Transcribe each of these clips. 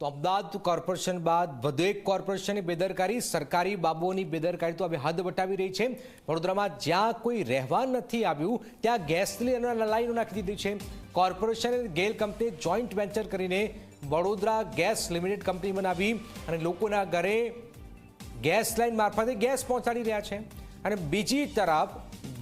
તો અમદાવાદ કોર્પોરેશન બાદ વધુ એક કોર્પોરેશનની બેદરકારી, સરકારી બાબુઓની બેદરકારી તો હવે હદ વટાવી રહી છે. વડોદરામાં જ્યાં કોઈ રહેવા નથી આવ્યું, ત્યાં ગેસ લાઈનો નાખી દીધી છે. Corporation GAIL company joint venture કરીને વડોદરા ગેસ લિમિટેડ કંપની બનાવી અને લોકોના ઘરે ગેસ લાઈન મારફતે ગેસ પહોંચાડી રહ્યા છે. અને બીજી તરફ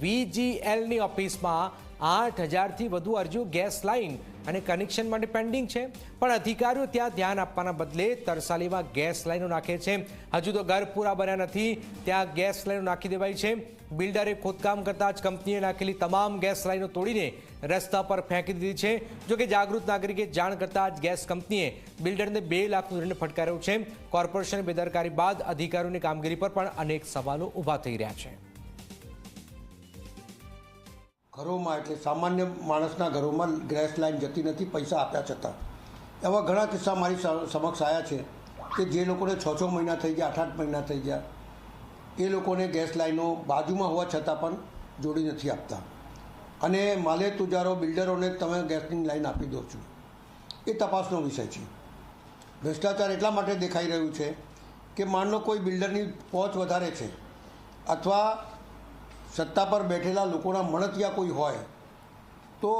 વીજીએલની ઓફિસમાં આઠ હજારથી વધુ અરજીઓ ગેસ લાઇન અને કનેક્શન માટે પેન્ડિંગ છે. પણ અધિકારીઓ ત્યાં ધ્યાન આપવાના બદલે તરસાલીમાં ગેસ લાઇનો નાખે છે. હજુ તો ઘર પૂરા બન્યા નથી. ત્યાં ગેસ લાઇનો નાખી દેવાઈ છે. બિલ્ડરે ખોદકામ કરતાં જ કંપનીએ નાખેલી તમામ ગેસ લાઇનો તોડીને રસ્તા પર ફેંકી દીધી છે. જોકે જાગૃત નાગરિકે જાણ કરતાં જ ગેસ કંપનીએ બિલ્ડરને બે લાખનું દંડ ફટકાર્યો છે. કોર્પોરેશન બેદરકારી બાદ અધિકારીઓની કામગીરી પર પણ અનેક સવાલો ઊભા થઈ રહ્યા છે. ઘરોમાં, એટલે સામાન્ય માણસના ઘરોમાં ગેસ લાઈન જતી નથી, પૈસા આપ્યા છતાં. એવા ઘણા કિસ્સા મારી સમક્ષ આવ્યા છે કે જે લોકોને છ છ મહિના થઈ ગયા, આઠ આઠ મહિના થઈ ગયા, એ લોકોને ગેસ લાઈનો બાજુમાં હોવા છતાં પણ જોડી નથી આપતા. અને માલે તુજારો, બિલ્ડરોને તમે ગેસની લાઈન આપી દો છો. એ તપાસનો વિષય છે. ભ્રષ્ટાચાર એટલા માટે દેખાઈ રહ્યું છે કે માનલો કોઈ બિલ્ડરની પહોંચ વધારે છે અથવા સત્તા પર બેઠેલા લોકોના મળતિયા કોઈ હોય, તો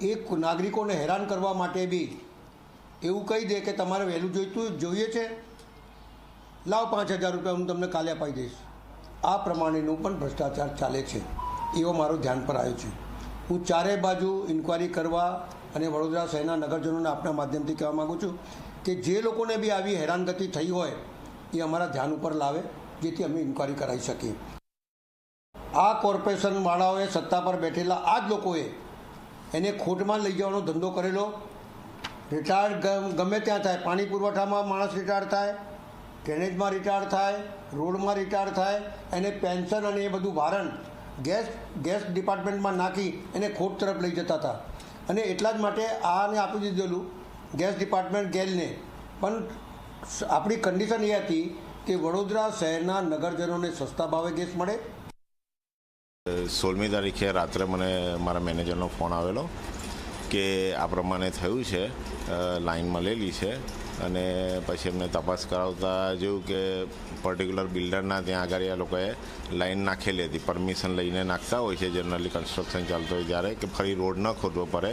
એ નાગરિકોને હેરાન કરવા માટે બી એવું કહી દે કે તમારે વહેલું જોઈતું જોઈએ છે. લાવ પાંચ હજાર રૂપિયા, હું તમને કાલે અપાઈ દઈશ. આ પ્રમાણેનું પણ ભ્રષ્ટાચાર ચાલે છે. એવો મારો ધ્યાન પર આવ્યો છે. હું ચારે બાજુ ઇન્કવાયરી કરવા અને વડોદરા શહેરના નગરજનોને આપના માધ્યમથી કહેવા માગું છું કે જે લોકોને બી આવી હેરાનગતિ થઈ હોય, એ અમારા ધ્યાન ઉપર લાવે, જેથી અમે ઇન્કવાયરી કરાવી શકીએ. આ કોર્પોરેશન વાળાઓએ સત્તા પર બેઠેલા આ જ લોકોએ એને ખોટમાં લઈ જવાનો ધંધો કરેલો. રિટાયર્ડ ગમે ત્યાં થાય. પાણી પુરવઠામાં માણસ રિટાયર્ડ થાય, ડ્રેનેજમાં રિટાયર્ડ થાય, રોડમાં રિટાયર્ડ થાય, એને પેન્શન અને એ બધું ભારણ ગેસ ગેસ ડિપાર્ટમેન્ટમાં નાખી એને ખોટ તરફ લઈ જતા હતા. અને એટલા જ માટે આને આપી દીધેલું ગેસ ડિપાર્ટમેન્ટ ગેલને. પણ આપણી કન્ડિશન એ હતી કે વડોદરા શહેરના નગરજનોને સસ્તા ભાવે ગેસ મળે સોળમી તારીખે રાત્રે મને મારા મેનેજરનો ફોન આવેલો કે આ પ્રમાણે થયું છે લાઇનમાં લેલી છે અને પછી એમને તપાસ કરાવતા જોયું કે પર્ટિક્યુલર બિલ્ડરના ત્યાં આગળ આ લોકોએ લાઇન નાખેલી હતી, પરમિશન લઈને નાખતા હોય છે, જનરલી કન્સ્ટ્રક્શન ચાલતું હોય ત્યારે કે ફરી રોડ ન ખોદવો પડે.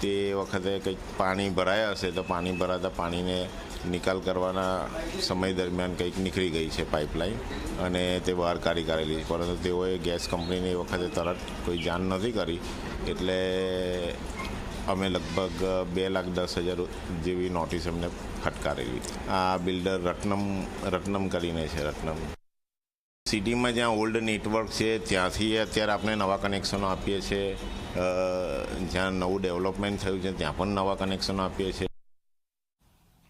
તે વખતે કંઈક પાણી ભરાયા હશે તો પાણી ભરાતા પાણીને નિકાલ કરવાના સમય દરમિયાન કંઈક નીકળી ગઈ છે પાઇપલાઇન અને તે બહાર કાઢી કાઢેલી પરંતુ તેઓએ ગેસ કંપનીને એ વખતે તરત કોઈ જાણ નથી કરી. એટલે અમે લગભગ બે લાખ દસ હજાર જેવી નોટિસ એમને ફટકારેલી. આ બિલ્ડર રત્નમ રત્નમ કરીને છે, રત્નમ. સિટીમાં જ્યાં ઓલ્ડ નેટવર્ક છે, ત્યાંથી અત્યારે આપણે નવા કનેક્શનો આપીએ છીએ. જ્યાં નવું ડેવલપમેન્ટ થયું છે, ત્યાં પણ નવા કનેક્શનો આપીએ છીએ.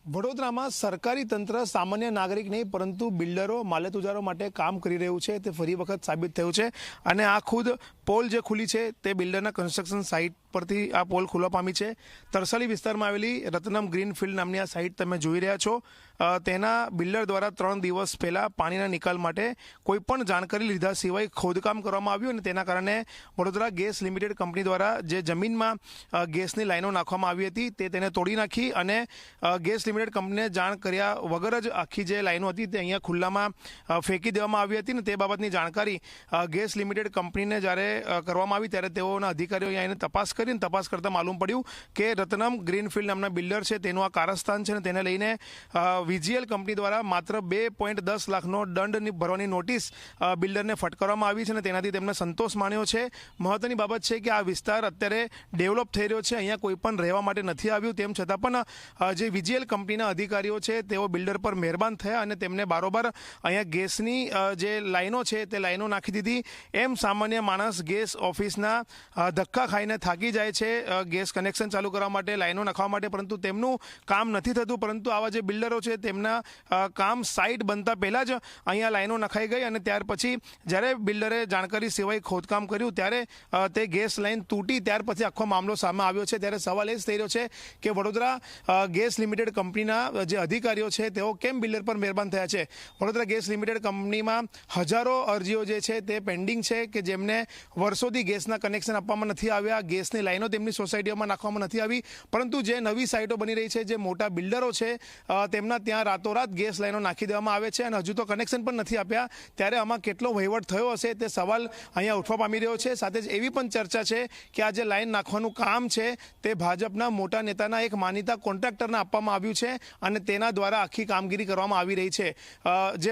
વડોદરામાં સરકારી તંત્ર સામાન્ય નાગરિક નહીં, પરંતુ બિલ્ડરો, માલતુજારો માટે કામ કરી રહ્યું છે. તે ફરી વખત સાબિત થયું છે. અને આ ખુદ પોલ જે ખુલી છે, તે બિલ્ડરના કન્સ્ટ્રક્શન સાઇટ પરથી આ પોલ ખુલવા પામી છે. તરસાલી વિસ્તારમાં આવેલી રત્નમ ગ્રીનફિલ્ડ નામની આ સાઇટ તમે જોઈ રહ્યા છો. તેના બિલ્ડર દ્વારા ત્રણ દિવસ પહેલાં પાણીના નિકાલ માટે કોઈ પણ જાણકારી લીધા સિવાય ખોદકામ કરવામાં આવ્યું અને તેના કારણે વડોદરા ગેસ લિમિટેડ કંપની દ્વારા જે જમીનમાં ગેસની લાઈનો નાખવામાં આવી હતી તે તેને તોડી નાખી અને ગેસ લિમિટેડ કંપનીને જાણ કર્યા વગર જ આખી જે લાઈનો હતી તે અહીંયા ખુલ્લામાં ફેંકી દેવામાં આવી હતી ને તે બાબતની જાણકારી ગેસ લિમિટેડ કંપનીને જ્યારે કરવામાં આવી ત્યારે તેઓના અધિકારીઓ અહીંયા તપાસ કરીને તપાસ કરતાં માલુમ પડ્યું કે રત્નમ ગ્રીનફિલ્ડ નામના બિલ્ડર છે. તેનું આ કારસ્થાન છે અને તેને લઈને વીજીએલ કંપની દ્વારા માત્ર બે પોઈન્ટ દસ લાખનો દંડ ભરવાની નોટિસ બિલ્ડરને ફટકારવામાં આવી છે અને તેનાથી તેમને સંતોષ માન્યો છે. મહત્વની બાબત છે કે આ વિસ્તાર અત્યારે ડેવલપ થઈ રહ્યો છે. અહીંયા કોઈ પણ રહેવા માટે નથી આવ્યું. તેમ છતાં પણ જે વીજીએલ કંપનીના અધિકારીઓ છે, તેઓ બિલ્ડર પર મહેરબાન થયા અને તેમને બારોબાર અહીંયા ગેસની જે લાઈનો છે તે લાઈનો નાખી દીધી. એમ સામાન્ય માણસ ગેસ ઓફિસના ધક્કા ખાઈને થાકી જાય છે ગેસ કનેક્શન ચાલુ કરવા માટે, લાઈનો નાખવા માટે, પરંતુ તેમનું કામ નથી થતું. પરંતુ આવા જે બિલ્ડરો છે, તેમના કામ સાઇટ બનતા પહેલાં જ અહીંયા લાઈનો નખાઈ ગઈ અને ત્યાર પછી જ્યારે બિલ્ડરે જાણકારી સિવાય ખોદકામ કર્યું, ત્યારે તે ગેસ લાઇન તૂટી, ત્યાર પછી આખો મામલો સામે આવ્યો છે. ત્યારે સવાલ એ જ થઈ રહ્યો છે કે વડોદરા ગેસ લિમિટેડ કંપનીના જે અધિકારીઓ છે, તેઓ કેમ બિલ્ડર પર મહેરબાન થયા છે? વડોદરા ગેસ લિમિટેડ કંપનીમાં હજારો અરજીઓ જે છે, તે પેન્ડિંગ છે કે જેમને વર્ષોથી ગેસના કનેક્શન આપવામાં નથી આવ્યા. ગેસની ગેસની લાઈનો તેમની સોસાયટીઓમાં નાખવામાં નથી આવી. પરંતુ જે નવી સાઇટો બની રહી છે, જે મોટા બિલ્ડરો છે તેમના ત્યાં રાતોરાત ગેસ લાઈનો નાખી દેવામાં આવે છે અને હજુ તો કનેક્શન પણ નથી આપ્યા. ત્યારે આમાં કેટલો વહીવટ થયો હશે તે સવાલ અહીંયા ઉઠવા પામી રહ્યો છે. સાથે જ એવી પણ ચર્ચા છે કે આ જે લાઈન નાખવાનું કામ છે તે ભાજપના મોટા નેતાના એક માનીતા કોન્ટ્રાક્ટરને આપવામાં આવ્યું છે અને તેના દ્વારા આખી કામગીરી કરવામાં આવી રહી છે. જે